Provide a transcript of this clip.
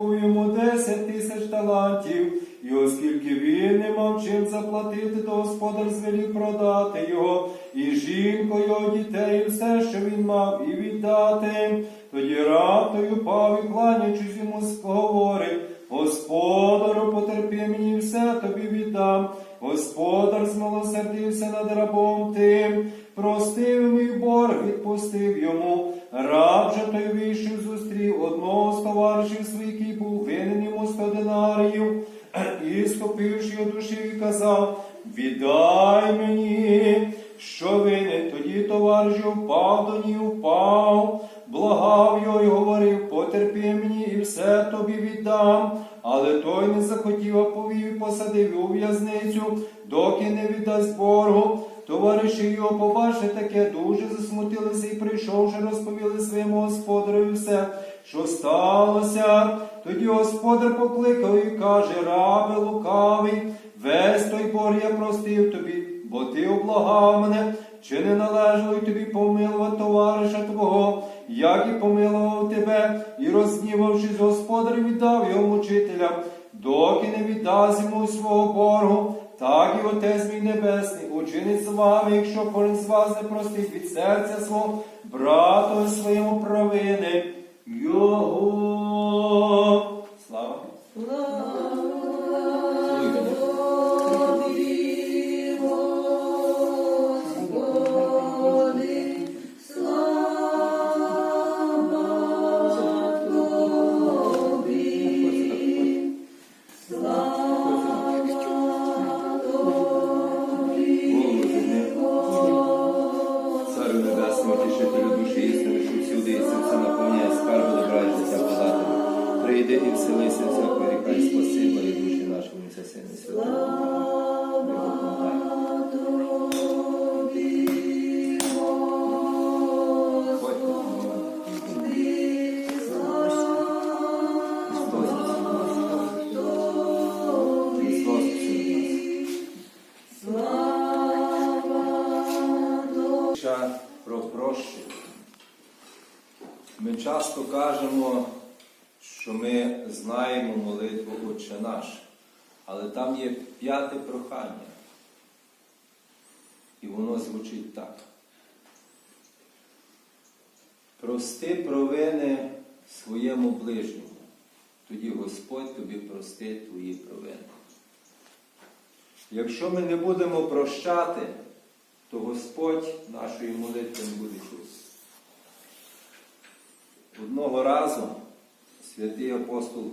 йому десять тисяч талантів, і оскільки він не мав чим заплатити, то господар звелів продати його, і жінку його дітей, і все, що він мав, і віддати. Тоді ратою пав і кланячись йому говорить, Господару, потерпи мені, все тобі віддам. Господар змилосердився над рабом тим, простив мій борг, відпустив йому. Раб же той вийшов, зустрів одного з товаришів своїх, який був винен йому сто динаріїв, і схопивши його душі, і казав, віддай мені, що винен. Тоді товариш впав до ній, впав, благав його і говорив, потерпи мені, і все тобі віддам. Але той не захотів, а повів і посадив у в'язницю, доки не віддасть боргу. Товариші його, побачили таке, дуже засмутилися і прийшовши, розповіли своєму господарю все, що сталося. Тоді господар покликав і каже, рабе лукавий, весь той борг я простив тобі, бо ти облагав мене, чи не належало й тобі помилувати товариша твого, як і помилував тебе, і рознівавшись, господар віддав його мучителям, доки не віддасть йому свого боргу. Так і Отець мій Небесний учинить з вами, якщо кожен з вас не простить від серця свого брату своєму провини. Його. Слава. Прийди і вселися всякої ріка і спаси, мої душі наші, Отця Сина Святого. Про прощення. Ми часто кажемо, що ми знаємо молитву Отче наш, але там є п'яте прохання. І воно звучить так. Прости провини своєму ближньому, тоді Господь тобі простить твої провини. Якщо ми не будемо прощати, то Господь нашої молитви не буде чути. Одного разу святий апостол